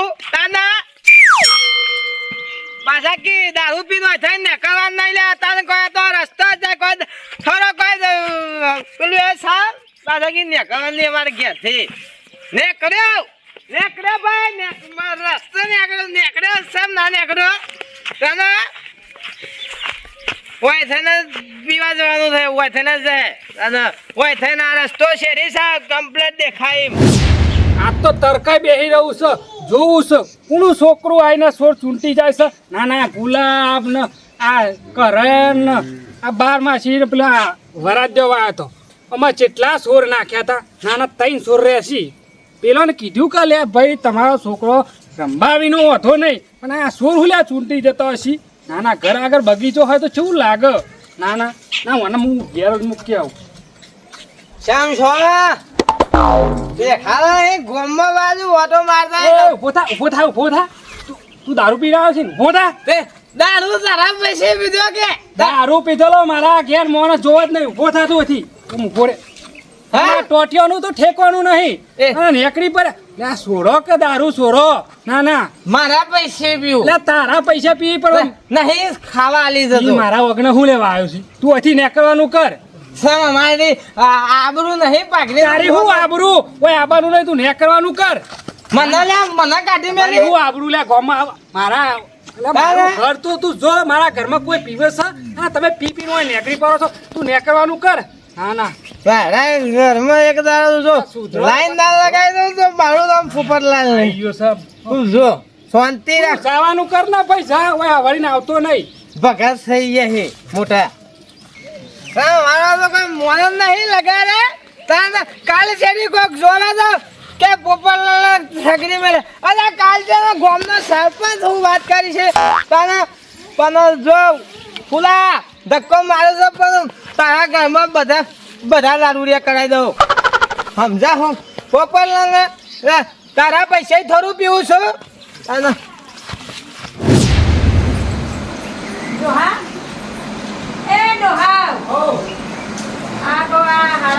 પીવું તાના. પાછા કે, દારૂ પીનો થઈને નીકળવાનું નહીં લે તાને કોઈ તો રસ્તો જ કોઈ થોડો કોઈ પેલું એ સાહેબ પાછા કી નીકળવાનું નહીં અમારે ઘેરથી. નીકળ્યો નીકળ્યો ભાઈ ને- રસ્તો નીકળ્યો નીકળ્યો સેમ ના નીકળ્યો. તને. ઓય થઈને પીવા જવાનું થાય ઓય થઈને જાય અને ઓય થઈને આ રસ્તો શેરી સાહેબ કમ્પ્લેટ દેખાય. આ તો તરકાઈ બેહી રહ્યું છે. જોવું છે. કોણ છોકરું આવીને સોર ચૂંટી જાય છે? ના ના, ગુલાબ ને, આ કરણ ને, આ બાર માસી ને પેલા વરાજ દેવા હતો. આમાં જેટલા સોર નાખ્યા હતા, નાના ત્રણ સોર રહેશી. પેલો ને કીધું કે, લે ભાઈ, તમારો છોકરો રંભાવીનો વધો નહીં, પણ આ સોર હુલ્યા ચૂંટી જતો હશી? નાના ઘર આગળ બગીચો હોય તો કેવું લાગે? નાના ના ના મને હું ઘેર મૂકી આવું. શ્યામ છો? દેખાડા એ ગોમમાં બાજુ ઓટો મારતા એ, ઊભો થા ઊભો થા ઊભો થા. તું- દારૂ પી રહ્યો છે ને? ઊભો થા. તે દારૂ તારા પૈસે પીધો કે? દારૂ પીધેલો મારા ઘેર માણસ જોવા જ નહીં. ઊભો થતો હતી તું ઊભો રે. હા? તો ઠેકવાનું નહીં. નેકડી પર આ સોરો કે દારૂ સોરો ના ના. મારા પૈસે પીવું. લે તારા પૈસા પી પણ નહીં ખાવા આલી જતો મારા વગને હું લેવા આવ્યો છું? તું અહીંથી નીકળવાનું કર. સમ અમારી આ- આબરૂ નહીં પાકડી? તારી હું આબરૂ? ઓય આબાનું નહીં તું ને કરવાનું કર. મને લે મને કાઢી મેલી. હું આબરૂ લે આવ- મારા ઘર તો તું જો મારા ઘરમાં કોઈ પીવે છે? હા તમે પી પીને નેકરી પડો છો. તું નીકળવાનું કર. હા ના. ઘરમાં એક દાડો જો લાઈન ના લગાવી દઉં તો મારું નામ ફૂફરલાલ નહીં. ગયો સાહેબ. તું જો શાંતિ રાખ. જવાનું કર ને પૈસા ઓય વળીને આવતો નહીં. ભગત થઈ ગયા મોટા. મારો તો કોઈ મોન નહીં લગાડે તાને કાલે જોવા દો કે પોપરલાલ અરે, કાલ છે સરપંચ હું વાત કરી છે. તાને પણ જો ફૂલા ધક્કો મારે છે, પણ તારા ઘરમાં બધા બધા દારૂડિયા કરાવી દઉં. સમજા હું પોપરલાલ તારા પૈસા થોડું પીવું છું. અને ડોહા એ ડોહા આ તો આ હાડા બાર એક વાગ્યો ને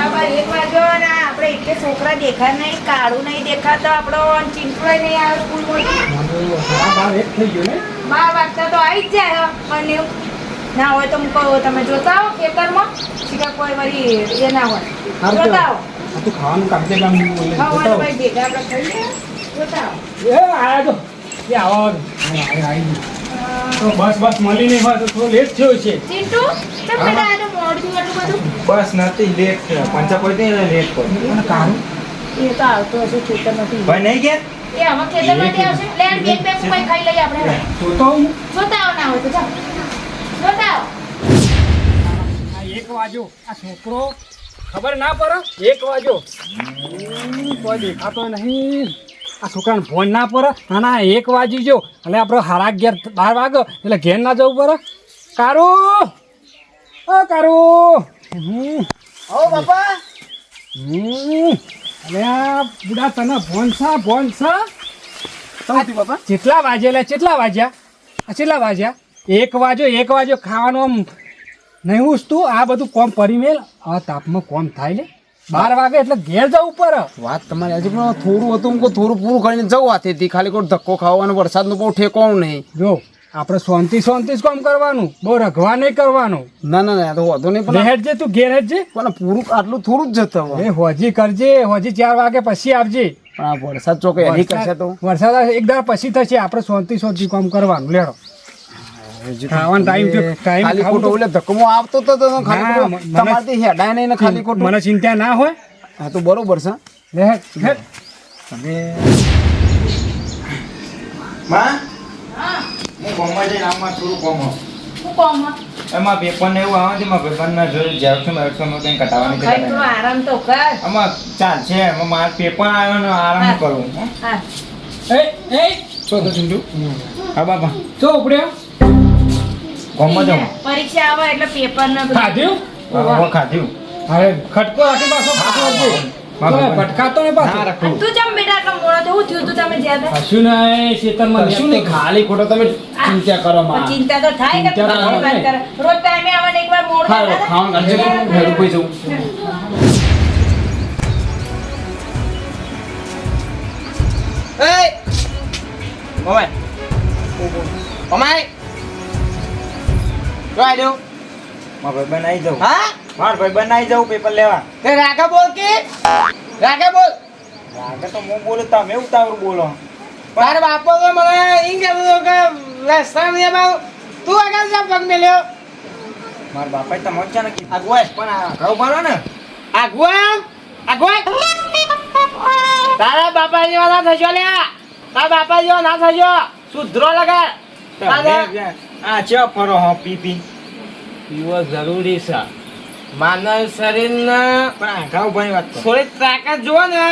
આપણે એટલે છોકરા દેખાય નહીં કાળું નહીં દેખાતો આપણો ચીંટલો નહીં આવે બાર વાગતા તો આવી જ જાય અને ના હોય તો હું કહું તમે જોતા ખેતરમાં શીખા કોઈ વળી એ ના હોય. જોતા તું ખાવાનું હા ભાઈ ભેગા આપણે ખાઈએ જોતા આવો. એ આયા તો એ આવો આવો. આયા, આયા, આયા. તો બસ બસ મળી નહીં તો થોડો લેટ થયો છે. ચિંટુ બધું? બસ નથી લેટ પંચા કોઈ નહીં લેટ કોઈ અને કામ? એ તો આવતો હશે ખેતરમાંથી ભાઈ નહીં ગયા? એ હવે ખેતરમાંથી આવશે? લે આ બેગ બેગ કોઈ ખાઈ લઈએ આપણે. જોતો હું જોતા આવ ના હોય તો જાઓ. જોતા આવ. એક વાજો આ છોકરો ખબર ના પડે? એક વાજો કોઈ દેખાતો નહીં. આ છોકરાને ફોન ના પડે? ના ના એક વાજી જો અને આપણે હારા ઘેર બાર વાગો એટલે ઘેર ના જવું પડે. કારું! ઓ કારું હમ. બાપા. અરે આ બુડા તને ફોન છે ફોન છે બાપા. કેટલા વાજેલા કેટલા વાજ્યા? કેટલા વાજ્યા? એક વાજો એક વાજો ખાવાનું આમ નહીં ઉસતું આ બધું કોમ પરી મેલ. આ તાપમાં કોમ થાય લે. બાર વાગે એટલે ઘેર જવું પડે વાત તમારી હજી પણ થોડું હતું. હું થોડું પૂરું કરીને જવું આથી ખાલી કોઈ ધક્કો ખાવાનો વરસાદનો બહુ ઠેકો નહીં. જો આપણે શાંતિ શાંતિ જ કામ કરવાનું. બહુ રઘવા નહીં કરવાનું. ના ના ના આ તો વાંધો નહીં પણ તું ઘેર જ જે. પણ પૂરું આટલું થોડું જ જતું એ હોજી કરજે હોજી ચાર વાગે પછી આવજે. પણ આ વરસાદ ચોકે એની કરશે તો? વરસાદ એક દાડ પછી થશે આપણે શાંતિ શાંતિ કામ કરવાનું. લેડો. ખાવાનો ટાઈમ થયો. ટાઈમ ખાલી ખાવું ઓલે ધક્કો આવતો તો તો ખાલી હેડાય નહીં ને ખાલી ખોટું. મને ચિંતા ના હોય. હા તો બરોબર છે. લે હેડ. તમે માં? હું ગામમાં જઈને આમાં થોડું કોમ હું કોમ એમાં પેપર ને એવું આવે છે એમાં પેપર ના જરૂર ઝેરોક્ષ મેરોક્ષમાં કંઈ છે ખાઈ થોડો આરામ તો કર. આમાં ચાલશે એમાં માર પેપર આવ્યો ને આરામ કરું હા. એ એ છો તો ચિંટુ હા બાપા. છો ઉપડ્યો ગામમાં જાઉં. પરીક્ષા આવે એટલે પેપર ને ખાધ્યું? હા ખાધ્યું. હવે ખટકો રાખી પાછો પાછો આવજો તો હા. ભટકાતો નહીં પાછો. તું ચમ બેટા આટલો મોડો થયો? તું તમે જ્યાં? નહીં ખાલી ખોટો તમે ચિંતા કરો માં. ચિંતા તો થાય કે ચિંતા તું ના વાત થાય. કરે. રોજ ટાઈમે આવને એકવાર મોડ ખાઓ થાય. ખાવાનું કરજે ઘર કોઈ જવું એ ઓય અમાય જો આજો મારા ભાઈબંધ આવી જાઉં. હા? મારા ભાઈબંધ આવી જાઉં પેપર લેવા. તે રાગા બોલ કે? રાગા બોલ. લાગે તો હું બોલું તમે ઉતાવળ બોલો. તાર બાપો તો મને ઈ કહેતો કે નહીં બાવ તું આગળ જા પગ મેલ્યો માર બાપા તમે છે ને કીધું. આગવાય પણ આ ઘઉં ભરો ને. આગવા આગવાય તારા બાપા જેવા ના થશો લ્યા. તારા બાપા જેવા ના થશો. સુધરો લગા. આ ચેવા ફરો હો પી પી પીવો જરૂરી છે. માનવ શરીરને પણ આ ઘઉં ભરી વાત થોડી તાકાત જુઓ ને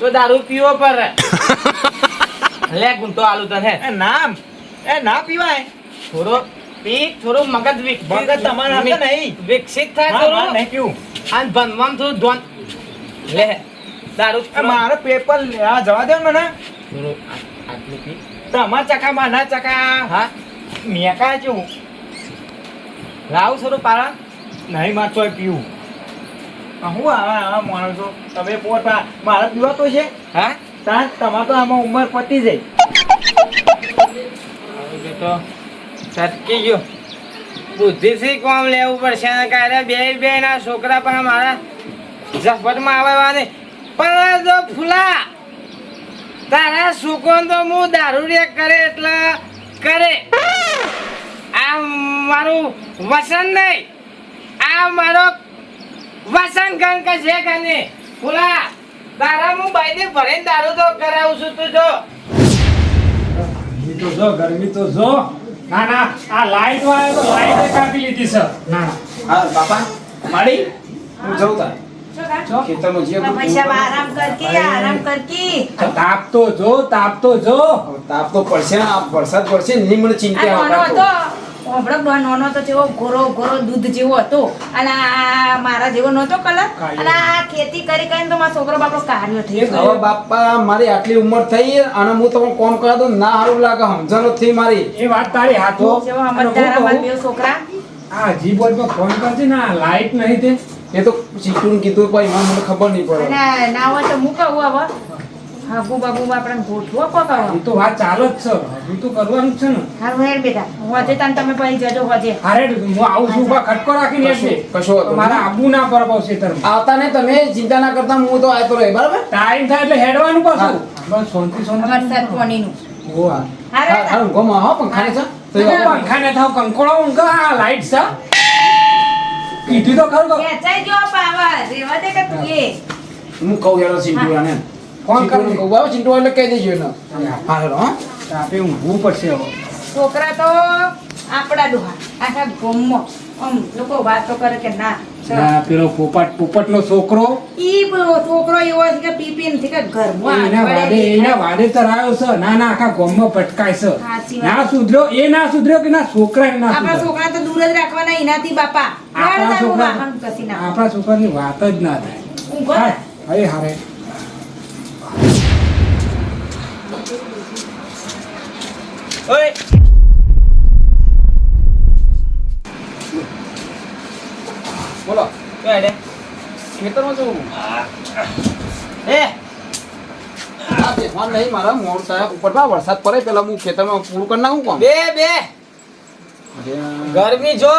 તો દારૂ પીવો પર લે ગુંટો આલુ તને. નામ. એ ના પીવાય. થોડો પી થોડું મગજ વિક- મગજ તમારા હાથે નહીં. વિકસિત થાય હા, થોડું. નહીં પીવું. અને ભણવામાં થોડું ધ્યાન લે દારૂ મારે પેપર લેવા જવા દે મને. થોડું આટલું પી. તમાર ચકા માના ચકા. હા. મેકા છું લાવું થોડું પારા. નહીં મારતો પીવું. હું આવા આવા માણસો. તમે પોતા મારા પીવા તો છે. હા? તાર તમારે તો આમાં ઉંમર પતી જાય. આવું તો સટકી ગયો. બુદ્ધિથી કોમ લેવું પડશે ને કારે બે બે ના છોકરા પણ મારા ઝપટમાં આવવાની. પણ જો ફૂલા, તારા સુકોન તો હું દારૂ કરે એટલે કરે. આ મારું વસન નહીં. આ મારો વસન ગણ કે છે કને ફૂલા, તારા હું બાઈને ભરીને દારૂ તો કરાવું છું તું જો. ગરમી તો જો ગરમી તો જો. ના ના આ લાઈટ વાળા તો લાઈટ કાપી લીધી છે. ના ના. હા બાપા માડી હું જઉં તાર. તાપ તો જો તાપ તો જો. તાપ તો પડશે આ વરસાદ પડશે ને એની મને ચિંતા નાનો આવે હતો ઓબળક ડોહા નાનો હતો તેવો ગોરો ગોરો દૂધ જેવો હતો. અને આ મારા જેવો નહોતો કલર. અને આ ખેતી કરી કરીને તો મારો છોકરો બાપડો કાઢ્યો થઈ હવે બાપા મારી આટલી ઉંમર થઈ અને હું તમને કોમ કરા દઉં ના સારું લાગે સમજણ થઈ મારી. એ વાત તારી હાથો જેવો સમજદાર અમારા બે છોકરા. આ જી બોર્ડમાં ફોન કરજે ને લાઈટ નહીં તે. એ તો ચીટું કીધું કોઈ મને ખબર નહીં પડે. ના હોય તો મૂકવું હવે. હાબુ બાબુ આપણે ગોઠવો એ તો વાત ચાલો જ છે. હજુ તો કરવાનું જ છે ને. હારું હેર બેટા. હોજે તાન તમે પછી જજો હોજે. અરે હું આવું છું ઊભા ખટકો રાખીને કશો- એટલે કશો મારા આબુ ના પર પાવશે તર આવતા ને તમે ચિંતા ના કરતા હું તો આવતો રહે બરાબર? ટાઈમ થાય એટલે હેડવાનું પાછું. બસ શાંતિ શાંતિ વરસાદ પાણીનું ઓ આ હારે હા હા હો પંખાને છે. તો એ તો પંખા થાવ કંકોળો ઊંઘ. આ લાઈટ છે. કીધું તો ખરું કે ચાઈ જો પાવા. રેવા દે કે તું એ. હું કહું યાર ચિંટુરાને કોણ ચિંટુને કરે? કહું એટલે કહી દેજો એને. હા. હેલો હા. આપે ઊંઘવું પડશે હવે. છોકરા તો આપણા ડોહા. આખા ગોમમાં આમ લોકો વાતો કરે કે ના ના પેલો પોપટ પોપટ નો છોકરો. ઈ છોકરો એવો છે કે પી પી કે ઘરમાં એના વાડે એના વાડે તરાયો છે. ના ના આખા ગામમાં ભટકાય છે. ના સુધર્યો એ ના સુધર્યો કે ના છોકરા ના આપણા છોકરા તો દૂર જ રાખવાના એનાથી બાપા. આપણા છોકરા આપણા છોકરાની વાત જ ના થાય. અરે હારે. ઓય. બોલો. શું હેડે ખેતરમાં જવું? એ. આ બેસવાનું નહીં મારા મોડ સાહેબ. ઉપરમાં વરસાદ પડે પેલા હું ખેતરમાં પૂરું કરી નાખું કોમ બે બે. ગરમી જો.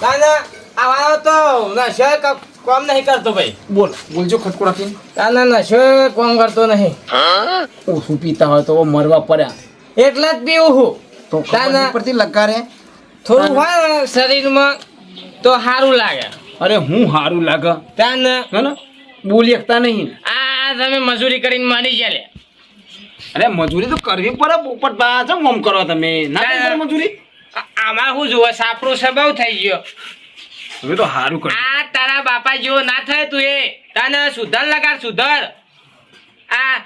તાને આવાનો તો નશો કોમ નહીં કરતો ભાઈ. બોલ બોલજો ખટકો રાખીને. તાને નશો કોમ કરતો નહીં. ઓછું પીતા હોય તો મરવા પડ્યા. એટલે જ પીવું હું. તો તાના- પરથી લગારે થોડું હોય શરીરમાં તો સારું લાગે. અરે હું સારું લાગે? તાને હે બોલી શકતા નહીં. આ તમે મજૂરી કરીને મારી જાય અરે મજૂરી તો કરવી પડે પોપટ બા ચમ ઓમ કરો તમે. ના મજૂરી? આમાં શું જુઓ સાપરો સ્વભાવ થઈ ગયો. હવે તો સારું કર. આ તારા બાપા જેવો ના થાય તું એ. તને સુધર લગાડ સુધર. આ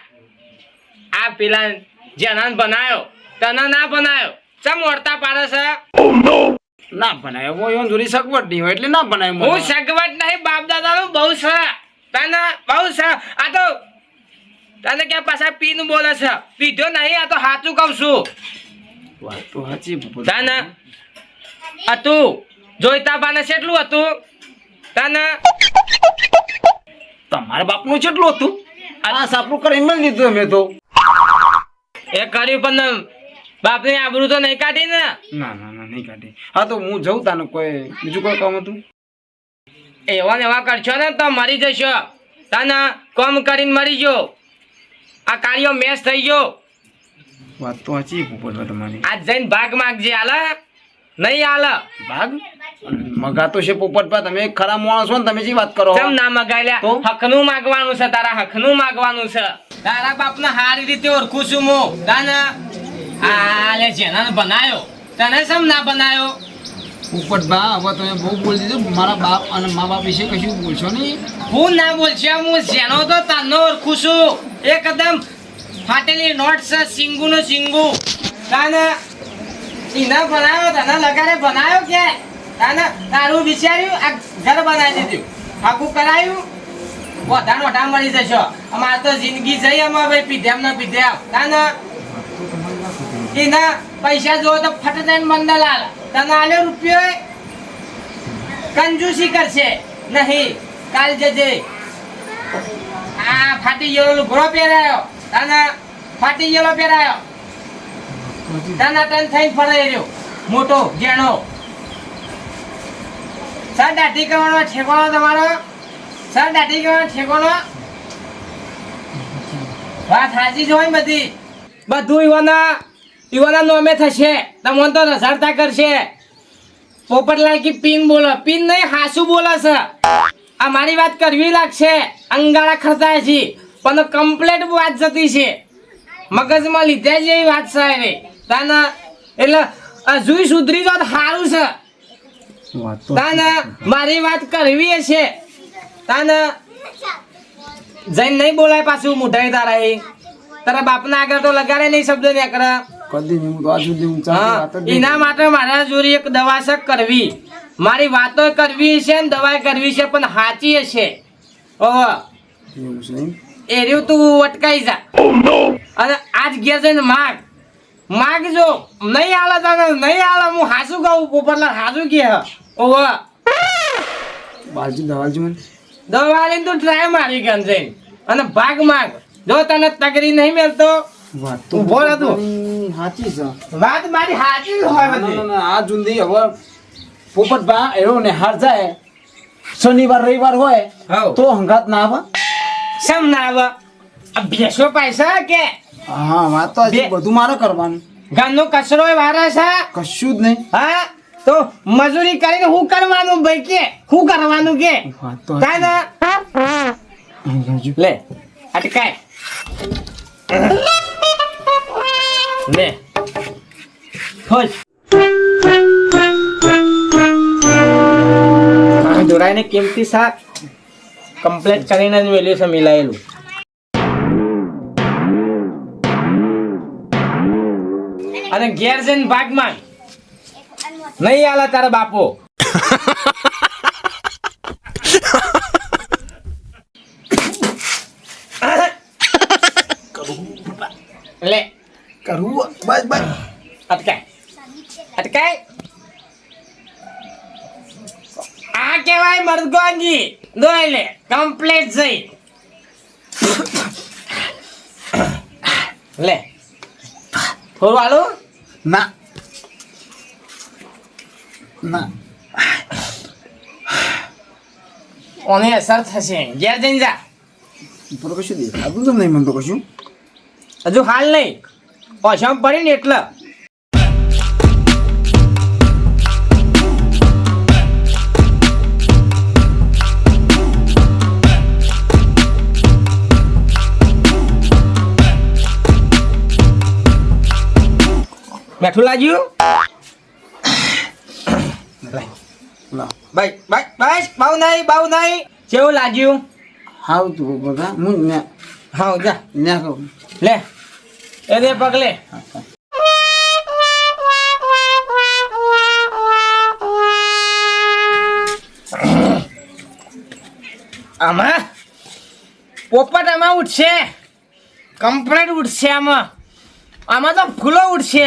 આ પેલા જનાન બનાયો તને ના બનાયો. ચમ ઓળતા પાડે છે? ના બનાયો હું એવું જોડી સગવડ નહીં હોય એટલે ના બનાયો હું સગવડ નહીં બાપ દાદાનું બહુ છે. તને બહુ છે. આ તો તને ક્યાં પાછા પીનું બોલે છે? પીધો નહીં આ તો સાચું કહું છું. વાત તો સાચી તને હતું જોઈતા પાને કેટલું હતું? તને તમારા બાપનું કેટલું હતું? આ સાપરું કરીને મળી લીધું અમે તો. એ કર્યું પણ બાપની આબરૂ તો નહીં કાઢી ને. ના ના ના નહીં કાઢી. હા તો હું જઉં તાને કોઈ બીજું કોઈ કામ હતું? એવા ને એવા કરશો ને તો મરી જશો. તને કોમ કરીને મરી જો આ કાર્યો મેસ થઈ ગયો. વાત તો સાચી ઉપર તમારી. આજ જઈને ભાગ માગજે હાલ. નહીં હાલ. ભાગ? મગા તો છે પોપટભા તમે ખરા માણસ છો ને તમે જે વાત કરો ના મગાઈ લે હકનું માગવાનું છે તારા હકનું માગવાનું છે. તારા બાપને સારી રીતે ઓળખું છું હું. તને આ લે જેનાને બનાયો. તને સમ ના બનાયો? બા હવે તમે બહુ બોલી દીધું. મારા બાપ અને મા બાપ વિશે કશું બોલશો નહીં. હું ના બોલશે હું જેનો તો તાનો ઓળખું છું. એકદમ ફાટેલી નોટ છે સિંગુ. નો? સિંગુ તને ઇના બનાવ્યો તને લગાડે બનાવ્યો કે? તાને તારું વિચાર્યું આ ઘર બનાવી દીધું. આખું કરાયું? વધારે મોટા મળી જશો. અમારે તો જિંદગી જઈ અમે ભાઈ, પીધેમ ને પીધેમ. તને એના પૈસા જો તો ફટદાન મંદલાલ તને આલ્યો રૂપિયો કંજુસી કરશે. નહીં, કાલ જજે. આ ફાટી ગયેલો ઘોડો પહેરાયો. તને ફાટી ગયેલો પહેરાયો. તને તન થઈને ફરાઈ રહ્યો. મોટો ઘેણો સર દાઢી કરવાનો તમારો? સર દાટી ગયો ઠેકોનો. વાત હાજી જ હોય બધી. બધું ઈવાના ઈવાના નોમે થશે. તમને તો રસડતા કરશે. પોપટલાલ કી પિન બોલો. પિન નહીં હાસુ બોલે છે. આ મારી વાત કરવી લાગશે. અંગાળા ખરતા છે. પણ કમ્પ્લેટ વાત જતી છે. મગજમાં લીધા જેવી વાત સાહેબ તાના એટલે હજુય સુધરી તો સારું છે. તાના મારી વાત કરવી છે તાના જઈને નહીં બોલાય પાછું મોઢાઈ તારા એ. તારા બાપના આગળ તો લગાડે નહીં શબ્દ ને કરે. કદી નહીં હું તો આજ સુધી હું એના માટે મારા જોરી એક દવા છે કરવી. મારી વાતો કરવી છે ને દવા કરવી છે પણ સાચી હશે. ઓહો. એર્યું એ રહ્યું તું અટકાઈ જા. અને આજ ઘેર જઈને માગ. માગ જો. નહીં આલે તને નહીં આલે હું હાસું કહું પોપટલાલ હાસું કે. ઓહો. બાજુ દવાજી મને. દવા લઈને તું ટ્રાય મારી ગન જઈને અને ભાગ માગ. જો તને તગરી નહીં મેળતો ઊભો રહે તું. સાચી છે. વાત મારી હાચી જ હોય બધી. આ જુંદી હવે પોપટ બા એવો ને હાર જાય. શનિવાર રવિવાર હોય. તો હંગાત ના આવે? સમ ના આવે? આ ભેંસો પૈસા કે? હા વાત તો બધું મારે કરવાનું. ઘરનો કચરો વારે છે? કશું જ નહીં. હા? તો મજૂરી કરીને હું કરવાનું ભાઈ કે? હું કરવાનું કે? તો લે. અટકાય લે. ખોજ. દોરાઈને કિંમતી શાક કમ્પ્લીટ કરીને જ મેલ્યું છે મિલાયેલું. અને ઘેર જઈને ભાગમાં. નહીં આલા તારા બાપો. લે. કરું? બસ બસ. અટકાય. અટકાય. આ કહેવાય મરદગોંજી દોય લે. કમ્પ્લીટ જઈ. લે. થોડું આલું? ના. ના. ઓને અસર થશે. ઘેર જઈને જા. ઉપર કશું દેખાતું તો નહીં મને તો કશું. હજુ હાલ નહીં. ઓછામાં પડી ને એટલે. બેઠું લાગ્યું? ભાઈ ભાઈ બસ બહુ નહીં બહુ નહીં. કેવું લાગ્યું? હાવ તું બગા હું ને હા જા. ને લે એ દે પગલે. આમાં? પોપટ આમાં ઉઠશે કમ્પ્લેટ ઉઠશે આમાં. આમાં તો ફૂલો ઉઠશે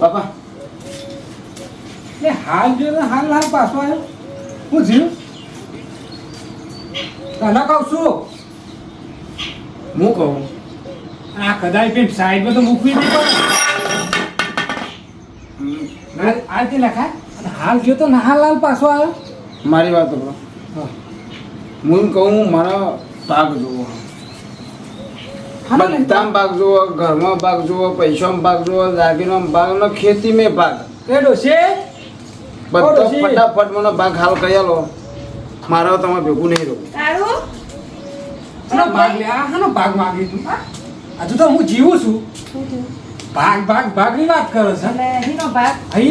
બાપા. એ હાલ જો ને હાલ હાલ પાછો આવ્યો હું જીવ? તને કહું છું. હું કહું? આ કદાચ પેન સાઈડમાં તો મૂકવી નહીં આ તે લખાય હાલ ગયો તો નહાલાલ પાછો આવ્યો મારી વાત હું. કહું મારા ભાગ જોવો. હાલો ને. બધામાં ભાગ જુઓ ઘરમાં ભાગ જુઓ પૈસામાં ભાગ જુઓ દાગીનો ભાગ નો ખેતી મેં ભાગ. કેડો છે? બધો ફટાફટ મને ભાગ હાલ કરી આલો. મારો તમે ભેગું નહીં રહું. ભાગ લે આ હાનો ભાગ માગી તું? હજુ તો હું જીવું છું. ભાગ ભાગ ભાગની વાત કરો છો?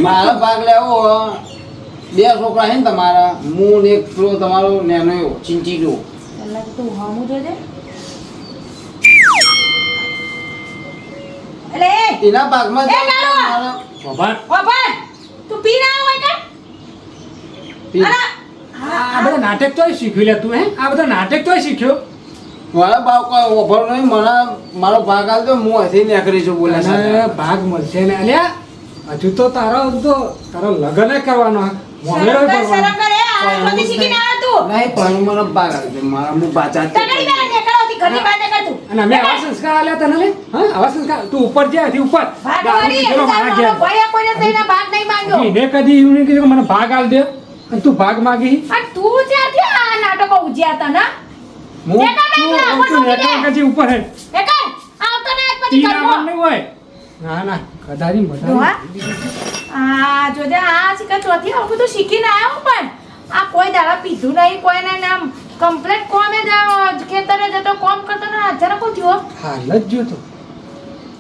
મારો ભાગ? લેવો બે છોકરા છે ને તમારા હું એક પેલો તમારો નેનો એવો ચીંચી ગયો તું હમું જોજે? એટલે એ, એના ભાગમાં એ! મારા બાબા ઓપન! તું પી ના હોય કે? પી- અરે, આ બધા નાટક તોય શીખ્યું લે તું હે? આ બધા નાટક તોય શીખ્યો? મારા ભાવ કોઈ ઓફર નહીં મારા મારો ભાગ આલજો હું અહીંથી નીકળી છું. બોલે ભાગ મળશે ને અલ્યા? હજુ તો તારો તો તારો લગ્ન કરવાનો મોમેરો શરમ કર, કરવાનો. નહીં પણ મને ભાગ આલજો મારા હું નીકળોથી ઘરની બહાર કર તું. અને અમે આવા સંસ્કાર આલ્યા તને લે? હા આવા સંસ્કાર. તું ઉપર જા હજી ઉપર. ભાગ દારૂ વાળી, પીધેલો મારા ઘેર. ભાઈ કોઈને થઈને ભાગ નહીં માંગ્યો. એને કદી એવું નહીં કીધું કે મને ભાગ આલ દે. અને તું ભાગ માગી. આ તું જ્યાંથી આ નાટકો ઉજ્યા હતા ના? હું તું નેટવર્ક હજી ઉપર હે. એ કર, આવતો ને પછી તીન કરવો. નહીં હોય. ના ના કદારી? મધારી આ જોજે આ શીખા ચોથી આવું બધું શીખીને આવ્યો પણ. આ કોઈ દાડા પીધું નહીં કોઈને નામ કમ્પ્લેટ કોમે જ ખેતરે જતો કોમ કરતો ને હાજર કો થયો? હાલ જ જોતો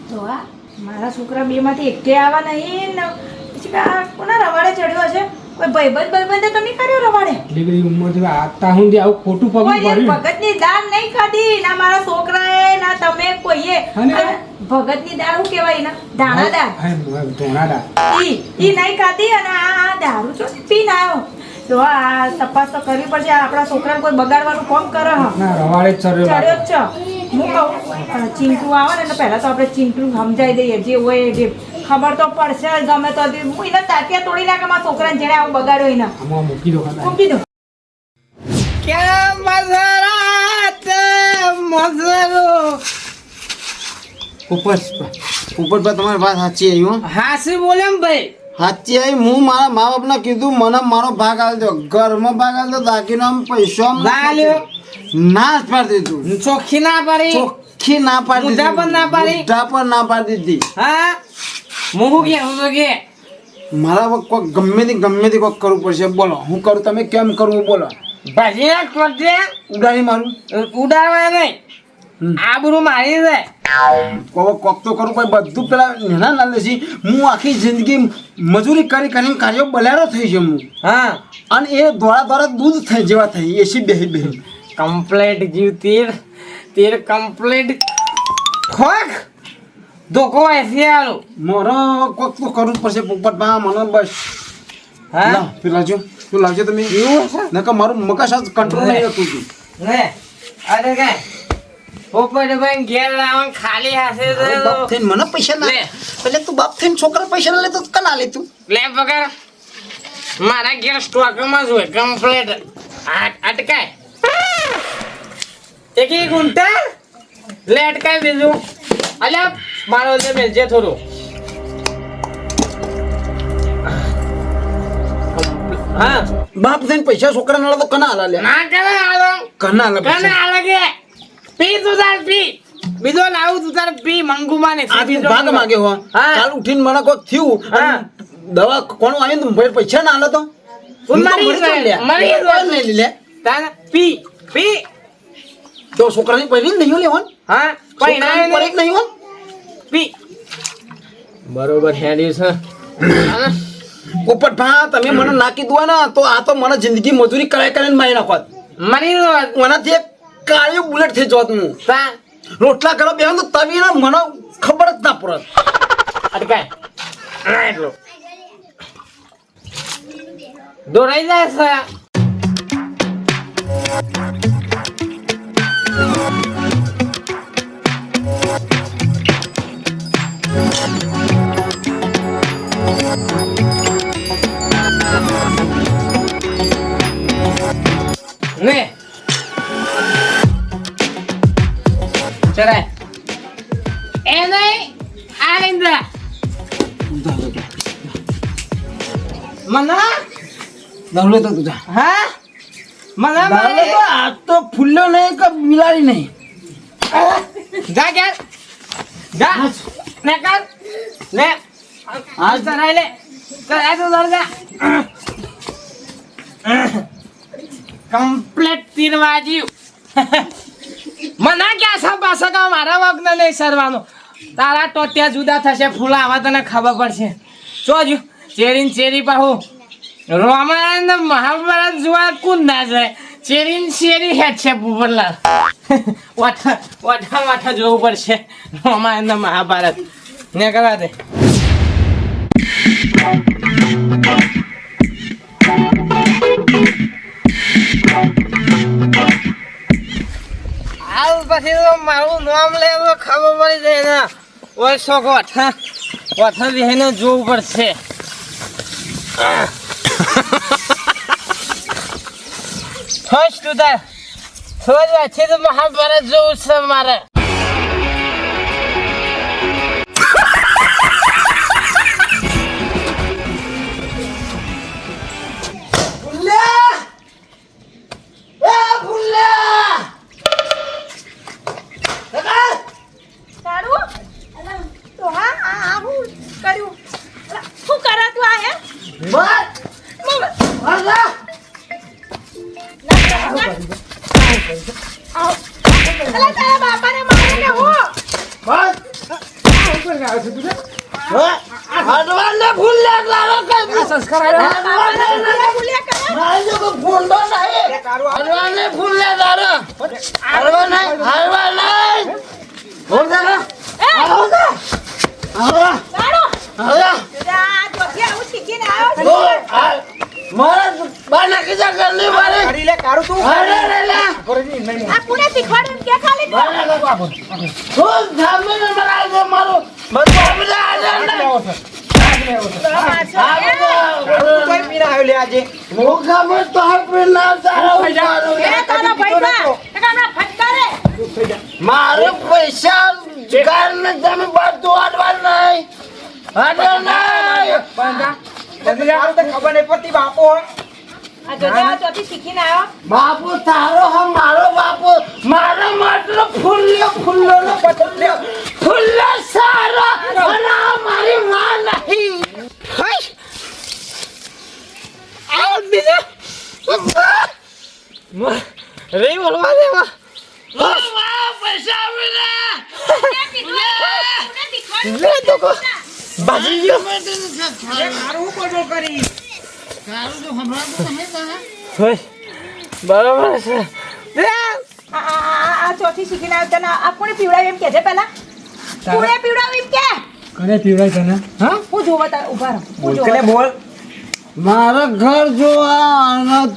ડોહા મારા છોકરા બે માંથી એકે આવા નહીં ને. પછી આ કોના રવાડે ચડ્યો છે કોઈ ભાઈબંધ ભાઈબંધે તો નહીં કર્યો રવાડે? એટલી બધી ઉંમરથી આતા હું આવું ખોટું પગલું ભર્યું. ભગતની દાળ નહીં ખાધી. ના મારા છોકરાએ ના તમે કોઈએ? આ ભગતની દાળ શું કહેવાય ના ધાણા દાળ. હા, દાળ. ઈ ઈ નહીં ખાધી અને આ આ દારૂ છો પીને આવ્યો. જો આ તપાસ તો કરવી પડશે. આપણા છોકરાને કોઈ બગાડવાનું કોમ કરે હ. ચડ્યો જ છે. હું કહું ચિંટુ આવે ને એટલે પહેલાં તો આપણે ચિંટુ સમજાવી દઈએ જે હોય જે. ખબર તો પડશે ગમે તો હું એને તાત્યા તોડી નાખે મારા છોકરાને જેને આવું બગાડ્યો એને. મૂકી દો મૂકી દો ઉપર ઉપર તમારી વાત સાચી આવી હું હાસી બોલે ભાઈ? સાચી આવી હું મારા મા બાપને કીધું મને મારો ભાગ આલજો ઘરમાં ભાગ આલજો દાગીનામાં પૈસો ના? ના પાડી દીધું. ચોખ્ખી ના પાડી? ચોખ્ખી ના પાડી બુઢા પર ના પાડી? બુઢા પર ના પાડી દીધી. હા? હું શું કહેવું છું કે? મારા વખત ગમે તે ગમે તે કોઈક કરવું પડશે. બોલો હું કરું? તમે કેમ કરવું? બોલો. ભાજી કોટે ઉડાડી મારું. ઉડાડવા નહીં. આબરૂ મારી છે. કોક તો કરું કોઈ બધું પેલા નેના ના લેસી હું આખી જિંદગી મજૂરી કરી કરીને કાર્યો બલેરો થઈ છે હું. હા અને એ ધોળા ધોળા દૂધ થઈ જેવા થઈ એસી બેહી બેહી. કમ્પ્લેટ જીવ તીર તીર કમ્પ્લેટ ખોખ! ધોકો એસી આલો. મારો કોક તો કરવું પડશે પોપટ બા મને બસ. હા? પેલા જો તું લાવજો તમે. એવું નકર મારું મગજ આજ કંટ્રોલ નહીં હતું તું. અરે કે પોપટ ભાઈ ઘેર લાવવાનું ખાલી હાથે બાપ થઈને મને પૈસા ના લે. એટલે તું બાપ થઈને છોકરા પૈસા ના લે તો કના લે તું? લે પગાર. મારા ઘેર સ્ટોકમાં જ હોય કમ્પ્લેટ અટકાય. એક એક ગુંટા લે અટકાય બીજું. અલ્યા મારો લે મેલજે થોડું. હા. બાપ થઈને પૈસા છોકરા ના લે તો કના લે? ના કરે આલો કના આલા કને પૈસા આલગે પી તું તાર પી. બીજો લાવું તું તાર પી મંગુ માને આ તું ભાગ માગે હો. કાલ ઉઠીને મને કોક થયું હા. દવા કોણ આવીને ભાઈ પૈસા ના આલે તો. મરી લે? પી પી. તો છોકરાની પહેલી નહીં લેવાનું હા કોઈ ના નહીં હો પી. બરોબર હેડી છે. હા? પોપટ ભા તમે મને નાખી દો ને તો આ તો મને જિંદગી મજૂરી કરાય કરીને મારી નાખો. મને ઓનાથી એક કાળિયું બુલેટ થઈ જોત. હું રોટલા કરવા બે તો તવી ને મને ખબર જ ના પડત અટકાય ના એટલું. દોડાઈ જાય છે. ને. ચરાય એ નહીં આ ઇન્દ્રા મના? દવલો તો તુજા હા? મના દવલો તો આ તો ફૂલ્યો નહીં કે બિલાડી નહીં. જા કે જા. ને કર. લે. આ ચરાય લે. ચરાય તો દરજા કમ્પ્લેટ તીર વાજ્યું મના ક્યાં છે પાછો કે મારા વગને નહીં સરવાનો. તારા ટોટ્યા જુદા થશે, ફૂલા આવા તને ખબર પડશે. જોજો ચેરી ચેરી પાહું રામાયણ, મહાભારત જોવા કુન ના જાય? ચેરી ને ચેરી હેડ છે ભૂપરલાલ વાઠા વાઠા વાઠા જોવું પડશે. રામાયણ, મહાભારત. ને કરવા દે. હાલ પછી તો મારું નામ તો ખબર પડી જાય ને. ઓય શોખ વાઠા વાઠા બેહીને જોવું પડશે. ફર્સ્ટ ઉતાર. થોડી વાંચી તો મહાભારત જોવું છે મારે. હડવાને ફૂલ્લે લાવો કે સંસ્કાર આવ્યો બાપાને ભૂલ્યા ભૂલ્યા કરે. મારે જો કોઈ ફૂંડો નહીં હડવાને ફૂલ્લે લાવો હડવા નહીં હડવા નહીં બોલ દે એ, હડવા તારું. હડવા આ જોથી આવું છે. મારા બા નાખી જા ઘરની મારે. કરી લે કારું તું. હડે રે લે. આ કોને શીખવાડ્યું કે ખાલી તું? હું જામીન બનાવી દે મારું બધું આપી આજે બધું ના હમણાં ફટકારે. મારે પૈસા તમે બધું અડવા નહીં. અડવા નહીં. ખબર નહીં પડતી બાપો આ જોજે આ ચોથી શીખીને આવ્યો. બાપુ તારો હા મારો બાપુ મારો માટલો ફૂલ્યો ફૂલ્લો નો બદલ્યો ફૂલ્લો સારો અને આ મારી માં નહીં આવ બીજા રે બોલવા દે માં પૈસા કોને શીખવાડ્યું? લે તો કો બાજી ગયો બરાબર છે. આ- ચોથી શીખીને આવ્યો તને. આ કોણે પીવડાવ્યું એમ કહેજે પહેલા કોણે પીવડાવ્યું એમ કે? કને પીવડાય તને? હા? હું જોવા તાર ઊભા રહો. હું બોલ જોવા બોલ. મારા ઘર જોવા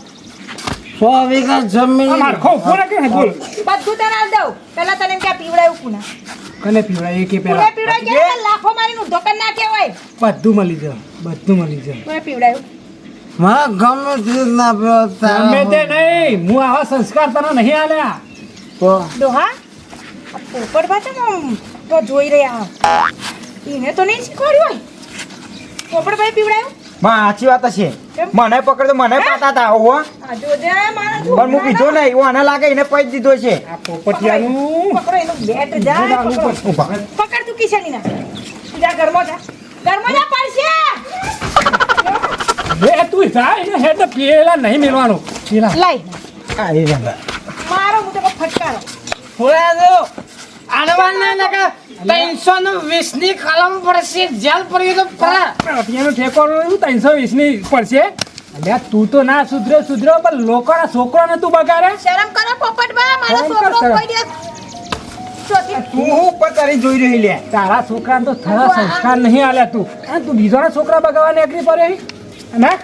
સો વીઘા જમીન બધું તને આલ દઉં. પહેલા તને એમ કે પીવડાવ્યું કોને? કને પીવડાય? કે પેલા પીવડાવ્યું કે લાખો મારીને ઊંધો ના નાખે હોય બધું મળી જાય બધું મળી જાય. કોણે પીવડાવ્યું મારા ગમે તે ના પીવો ગમે તે નહીં હું આવા સંસ્કાર તને નહીં આલ્યા. તો? ડોહા પોપટ ભાષા તો જોઈ રહ્યા. એને તો નહીં શીખવાડ્યું હોય. પોપટભાઈ પીવડાવ્યું માં સાચી વાત છે? મને પકડતો મને પાતા હતા હો આ જોજે મારા પણ હું કીધો ને નહીં આને લાગે એને પૈ દીધો છે. આ પોપટિયાનું. પકડો એનું બેટ જાય પકડ. તું કિશની ના જા ઘરમાં જા. ઘરમાં જા પડશે. બે તું જાય ને હેડ પેલા નહીં મેળવાનું પેલા. લઈ આ એ મારો હું તો ફટકારો. દો આડવાન ના લગા ત્રણસો નું વીસની કલમ પડશે જેલ પડ્યું તો પરા ઠેકો ત્રણસો વીસની પડશે. અલ્યા તું તો ના સુધરે સુધરો પણ લોકોના છોકરાને તું બગાડે? શરમ કરો પોપટબા મારો શરમ કર, છોકરો કોઈ દિવસ તું હું ઉપર તારી જોઈ રહી લે. તારા છોકરાને તો થરા સંસ્કાર નહીં આલ્યા તું. તું બીજોના છોકરા બગાવવા નીકળી પડે ના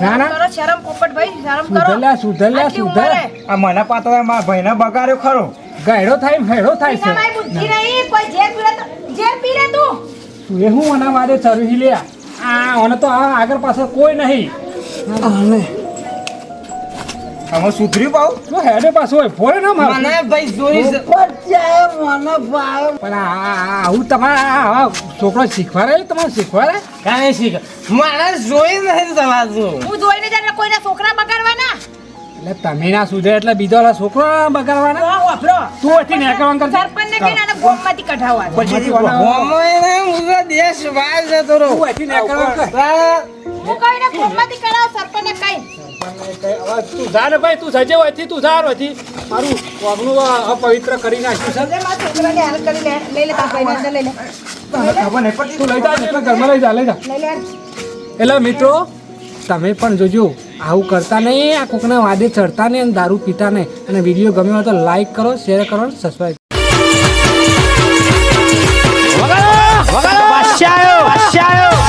ના. ના કરો શરમ પોપટભાઈ શરમ કરો. સુધરલ્યા આટલી સુધર. આ મને પાતો મારા ભાઈને બગાડ્યો ખરો. ગયડો થાય હેડો થાય છે. એનામાંય બુદ્ધિ નહીં કોઈ ઝેર પીરે તો ઝેર પીરે તું. તું એ હું આના વાદે ચરવી લે આ ઓને તો આ આગળ પાછળ કોઈ નહીં. આને. આમાં સુધરી પાવ તો હેડે પાછો હોય ફોય ના માર. મને ભાઈ જોઈ છે. ઉપર જાય મને ભાઈ પણ આવું તમારે આ- શીખવા છોકરો શીખવાડે શીખવા શીખવાડે? કાંઈ શીખ મારા જોઈ નથી તમારું. હું જોઈને જ કોઈના છોકરા બગાડવાના? એટલે તમે ના સુધરે એટલે બીજો ઓલા છોકરો બગાડવાનો? તો હતી ને કરવાનું કરજે. સરપંચને કહીને ગોમમાંથી કઢાવવા પછી નહીં, હું તો દેશ બહાર જતો રહું. તું હતી ને કરવાનું હું. કહીને ગોમમાંથી કઢાવ સરપંચ ને કઈ તું જા ને ભાઈ તું સજે હોયથી તું જા હોયથી. મારું પગનું અપવિત્ર કરી નાખ્યું છે. મારા છોકરાને હાલ કરી લે. લઈ લે તારા ભાઈને લઈ લે. તું લઈ જા ઘરમાં લઈ જા લઈ જા. એટલે મિત્રો તમે પણ જોજો આવું કરતા નહીં આ કોકના વાદે ચડતા નહીં અને દારૂ પીતા નહીં અને વીડિયો ગમે હોય તો લાઈક કરો શેર કરો સબસ્ક્રાઈબ કરો